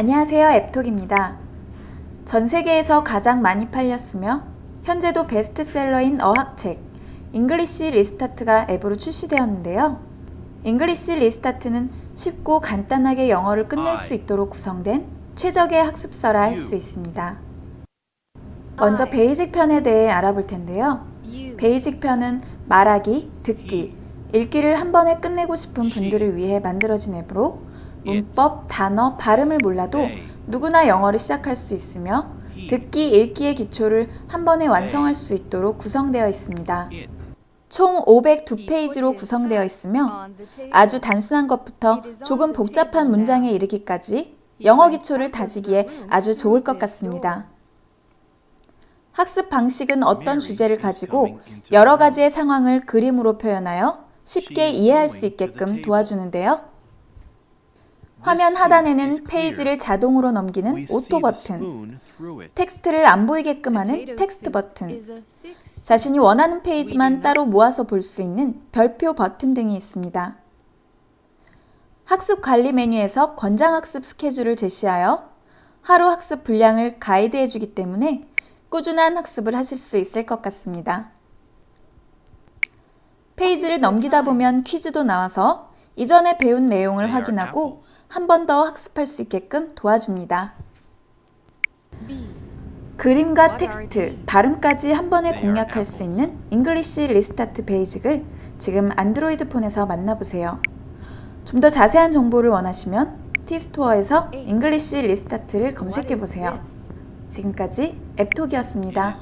안녕하세요. 앱톡입니다. 전 세계에서 가장 많이 팔렸으며 현재도 베스트셀러인 어학책 잉글리시 리스타트가 앱으로 출시되었는데요. 잉글리시 리스타트는 쉽고 간단하게 영어를 끝낼 수 있도록 구성된 최적의 학습서라 할 수 있습니다. 먼저 베이직 편에 대해 알아볼 텐데요. 베이직 편은 말하기, 듣기, 읽기를 한 번에 끝내고 싶은 분들을 위해 만들어진 앱으로 문법, 단어, 발음을 몰라도 누구나 영어를 시작할 수 있으며 듣기, 읽기의 기초를 한 번에 완성할 수 있도록 구성되어 있습니다. 총 502페이지로 구성되어 있으며 아주 단순한 것부터 조금 복잡한 문장에 이르기까지 영어 기초를 다지기에 아주 좋을 것 같습니다. 학습 방식은 어떤 주제를 가지고 여러 가지의 상황을 그림으로 표현하여 쉽게 이해할 수 있게끔 도와주는데요. 화면 하단에는 페이지를 자동으로 넘기는 오토 버튼, 텍스트를 안 보이게끔 하는 텍스트 버튼, 자신이 원하는 페이지만 따로 모아서 볼 수 있는 별표 버튼 등이 있습니다. 학습 관리 메뉴에서 권장 학습 스케줄을 제시하여 하루 학습 분량을 가이드해 주기 때문에 꾸준한 학습을 하실 수 있을 것 같습니다. 페이지를 넘기다 보면 퀴즈도 나와서 이전에 배운 내용을 확인하고 한 번 더 학습할 수 있게끔 도와줍니다. 그림과 텍스트, 발음까지 한 번에 공략할 수 있는 잉글리시 리스타트 베이직을 지금 안드로이드 폰에서 만나보세요. 좀 더 자세한 정보를 원하시면 티스토어에서 잉글리시 리스타트를 검색해 보세요. 지금까지 앱톡이었습니다.